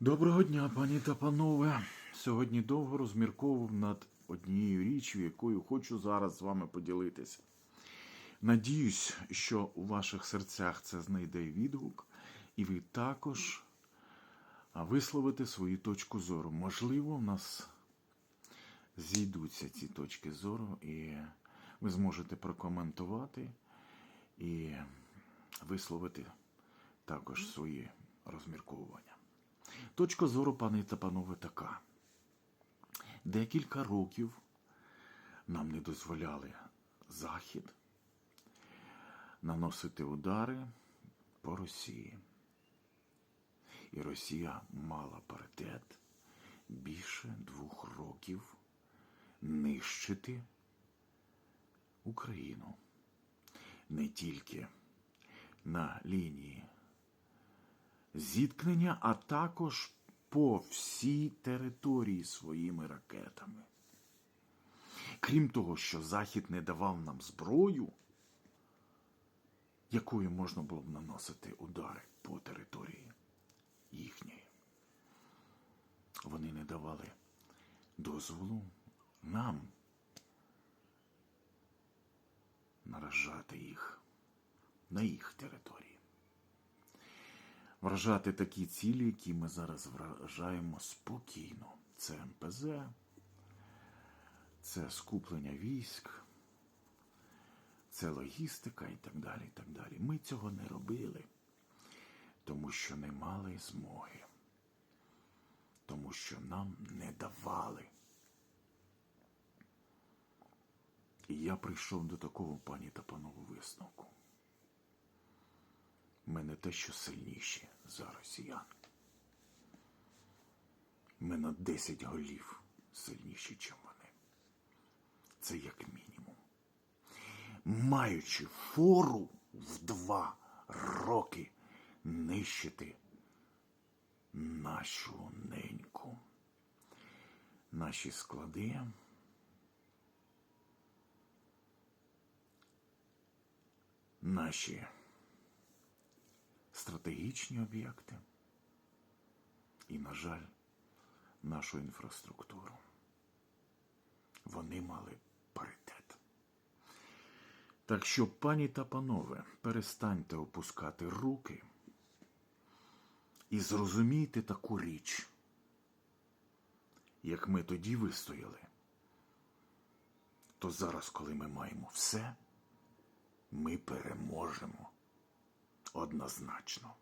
Доброго дня, пані та панове. Сьогодні довго розмірковував над однією річчю, якою хочу зараз з вами поділитися. Надіюсь, що у ваших серцях це знайде відгук, і ви також висловите свою точку зору. Можливо, в нас зійдуться ці точки зору, і ви зможете прокоментувати і висловити також свої розмірковування. Точка зору, пане та панове, така. Декілька років нам не дозволяли Захід наносити удари по Росії. І Росія мала паритет більше двох років нищити Україну не тільки на лінії зіткнення, а також по всій території своїми ракетами. Крім того, що Захід не давав нам зброю, якою можна було б наносити удари по території їхньої. Вони не давали дозволу нам наражати їх на їх території вражати такі цілі, які ми зараз вражаємо спокійно. Це МПЗ, це скуплення військ, це логістика і так далі. і так далі. Ми цього не робили, тому що не мали змоги, тому що нам не давали. І я прийшов до такого пані та панову висновку. Ми не те, що сильніші за росіян. Ми на 10 голів сильніші, ніж вони. Це як мінімум. Маючи фору в два роки нищити нашу неньку, наші склади. Наші стратегічні об'єкти і, на жаль, нашу інфраструктуру. Вони мали паритет. Так що, пані та панове, перестаньте опускати руки і зрозумійте таку річ, як ми тоді вистояли, то зараз, коли ми маємо все, ми переможемо однозначно.